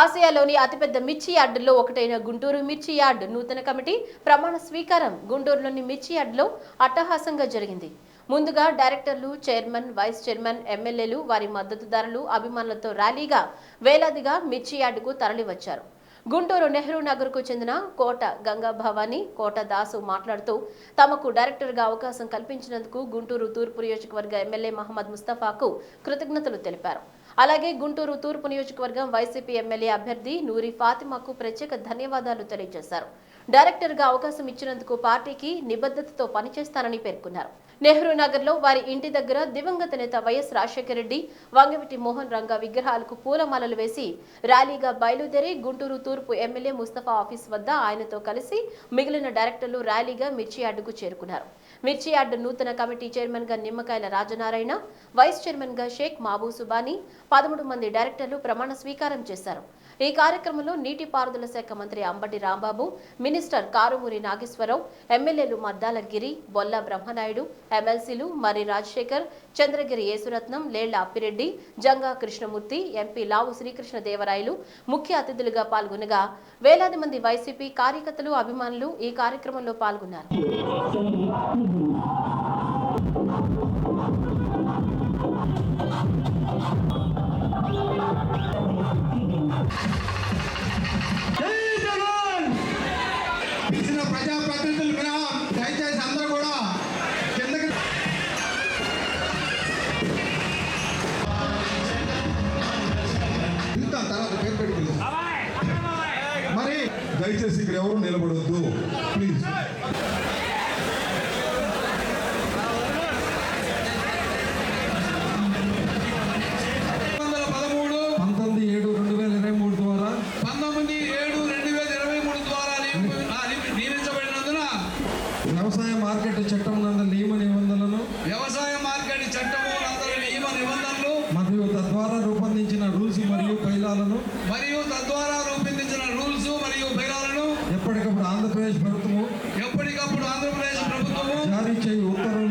ఆసియాలోని అతిపెద్ద మిర్చి యార్డుల్లో ఒకటైన గుంటూరు మిర్చి యార్డ్ నూతన కమిటీ ప్రమాణ స్వీకారం గుంటూరులోని మిర్చి యార్డులో అట్టహాసంగా జరిగింది. ముందుగా డైరెక్టర్లు చైర్మన్ వైస్ చైర్మన్ ఎమ్మెల్యేలు వారి మద్దతుదారులు అభిమానులతో ర్యాలీగా వేలాదిగా మిర్చి యార్డుకు తరలివచ్చారు. గుంటూరు నెహ్రూ నగర్కు చెందిన కోట గంగా భవాని కోట దాసు మాట్లాడుతూ తమకు డైరెక్టర్గా అవకాశం కల్పించినందుకు గుంటూరు తూర్పు నియోజకవర్గ ఎమ్మెల్యే మహమ్మద్ ముస్తఫాకు కృతజ్ఞతలు తెలిపారు. అలాగే గుంటూరు తూర్పు నియోజకవర్గం వైసీపీ ఎమ్మెల్యే అభ్యర్థి నూరి ఫాతిమాకు ప్రత్యేక ధన్యవాదాలు తెలియజేశారు. డైరెక్టర్గా అవకాశం ఇచ్చినందుకు పార్టీకి నిబద్ధతతో పనిచేస్తానని పేర్కొన్నారు. నెహ్రూ నగర్లో వారి ఇంటి దగ్గర దివంగత నేత వైఎస్ రాజశేఖర రెడ్డి వంగవిటి మోహన్ రంగ విగ్రహాలకు పూలమాలలు వేసి ర్యాలీగా బయలుదేరి గుంటూరు తూర్పు ఎమ్మెల్యే ముస్తఫా ఆఫీస్ వద్ద ఆయనతో కలిసి మిగిలిన డైరెక్టర్లు ర్యాలీగా మిర్చి అడ్డుకు చేరుకున్నారు. మిర్చి అడ్డు నూతన కమిటీ చైర్మన్గా నిమ్మకాయల రాజనారాయణ వైస్ చైర్మన్గా షేక్ మాబూ సుబానీ పదమూడు మంది డైరెక్టర్లు ప్రమాణ స్వీకారం చేశారు. ఈ కార్యక్రమంలో నీటిపారుదల శాఖ మంత్రి అంబటి రాంబాబు మినిస్టర్ కారుమూరి నాగేశ్వరరావు ఎమ్మెల్యేలు మద్దాల గిరి బొల్ల బ్రహ్మనాయుడు ఎమ్మెల్సీలు మరి రాజశేఖర్ చంద్రగిరి యేసురత్నం లేళ్ళ అప్పిరెడ్డి జంగా కృష్ణమూర్తి ఎంపీ లావు శ్రీకృష్ణ దేవరాయలు ముఖ్య అతిథులుగా పాల్గొనగా వేలాది మంది వైసీపీ కార్యకర్తలు అభిమానులు ఈ కార్యక్రమంలో పాల్గొన్నారు. దయచేసి ఇక్కడ ఎవరు నిలబడొద్దు. ప్లీజ్ వందల పదమూడు పంతొమ్మిది ఏడు రెండు వేల ఇరవై మూడు ద్వారా. పంతొమ్మిది ఏడు రెండు వేల ఇరవై మూడు ద్వారా నియమించబడినందున వ్యవసాయ మార్కెట్ చట్టం నందు నియమ నిబంధనలను వ్యవసాయ మార్కెట్ నందరి నియమ నిబంధనలు మరియు తద్వారా రూపొందించిన రూల్స్ మరియు పైలాలను మరియు తద్వారా మరియు బైలాలను ఎప్పటికప్పుడు ఆంధ్రప్రదేశ్ ప్రభుత్వము ఎప్పటికప్పుడు ఆంధ్రప్రదేశ్ ప్రభుత్వము జారీ చేయు ఉత్తర్వుల